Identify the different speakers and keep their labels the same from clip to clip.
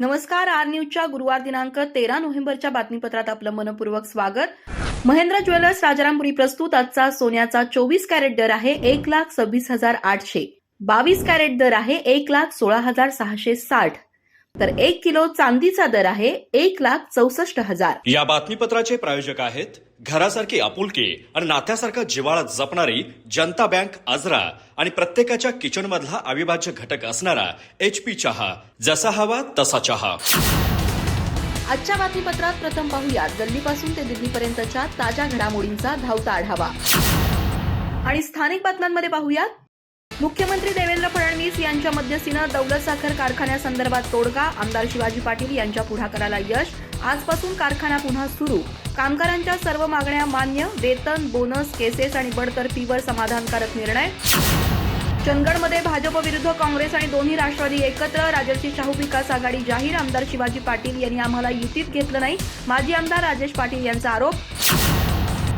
Speaker 1: नमस्कार आर न्यूजच्या गुरुवार दिनांक तेरा नोव्हेंबरच्या बातमीपत्रात आपलं मनपूर्वक स्वागत. महेंद्र ज्वेलर्स राजारामपुरी प्रस्तुत आजचा सोन्याचा चोवीस कॅरेट दर आहे एक लाख सव्वीस हजार आठशे. बावीस कॅरेट दर आहे एक लाख सोळा हजार सहाशे साठ. तर एक किलो चांदीचा दर आहे एक लाख चौसष्ट हजार.
Speaker 2: या बातमीपत्राचे प्रायोजक आहेत घरासारखी आपुलकी आणि नात्यासारखा जिवाळा जपणारी जनता बँक आजरा आणि प्रत्येकाच्या किचन मधला अविभाज्य घटक असणारा एच पी चहा जसा हवा तसा चहा.
Speaker 1: आजच्या बातमीपत्रात प्रथम पाहूयात. दिल्लीपासून ते दिल्लीपर्यंतच्या ताज्या घडामोडींचा धावता आढावा. आणि स्थानिक बातम्यांमध्ये पाहूयात. मुख्यमंत्री देवेंद्र फडणवीस यांच्या मध्यस्थीनं दौलत साखर कारखान्यासंदर्भात तोडगा आमदार शिवाजी पाटील यांच्या पुढाकाराला यश आजपासून कारखाना पुन्हा सुरू. कामगारांच्या सर्व मागण्या मान्य वेतन बोनस केसेस आणि बडतर्फीवर समाधानकारक निर्णय. चंदगडमध्ये भाजप विरुद्ध काँग्रेस आणि दोन्ही राष्ट्रवादी एकत्र राजर्षी शाहू विकास आघाडी जाहीर आमदार शिवाजी पाटील यांनी आम्हाला युतीत घेतलं नाही. माजी आमदार राजेश पाटील यांचा आरोप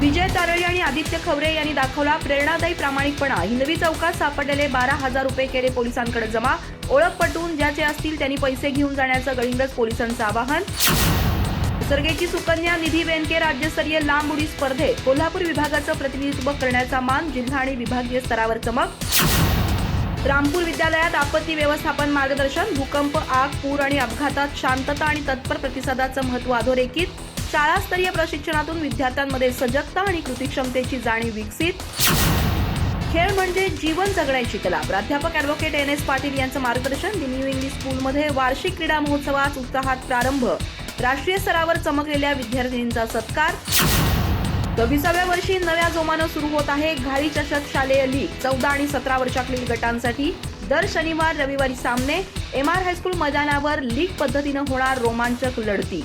Speaker 1: विजय तारळी आणि आदित्य खवरे यांनी दाखवला प्रेरणादायी प्रामाणिकपणा. हिंदवी चौकात सापडलेले बारा हजार रुपये केले पोलिसांकडे जमा. ओळख पटवून ज्याचे असतील त्यांनी पैसे घेऊन जाण्याचं गडिंग्लज पोलिसांचं आवाहन. निसर्गेची सुकन्या निधी वेनके राज्यस्तरीय लांब उडी स्पर्धेत कोल्हापूर विभागाचं प्रतिनिधित्व करण्याचा मान जिल्हा आणि विभागीय स्तरावर चमक. रामपूर विद्यालयात आपत्ती व्यवस्थापन मार्गदर्शन भूकंप आग पूर आणि अपघातात शांतता आणि तत्पर प्रतिसादाचं महत्त्व अधोरेखित. शाळास्तरीय प्रशिक्षणातून विद्यार्थ्यांमध्ये सजगता आणि कृतीक्षमतेची जाणीव विकसित. खेळ म्हणजे जीवन जगण्याची कला. प्राध्यापक ऍडव्होकेट एन एस पाटील यांचं मार्गदर्शन दी न्यू इंग्लिश स्कूलमध्ये वार्षिक क्रीडा महोत्सवात उत्साहात प्रारंभ. राष्ट्रीय स्तरावर चमकलेल्या विद्यार्थिनींचा सत्कार. सव्वीसाव्या वर्षी नव्या जोमानं सुरू होत आहे घाई चषक शालेय लीग. चौदा आणि सतरा वर्षातील गटांसाठी दर शनिवार रविवारी सामने. एम आर हायस्कूल मैदानावर लीग पद्धतीनं होणार रोमांचक लढती.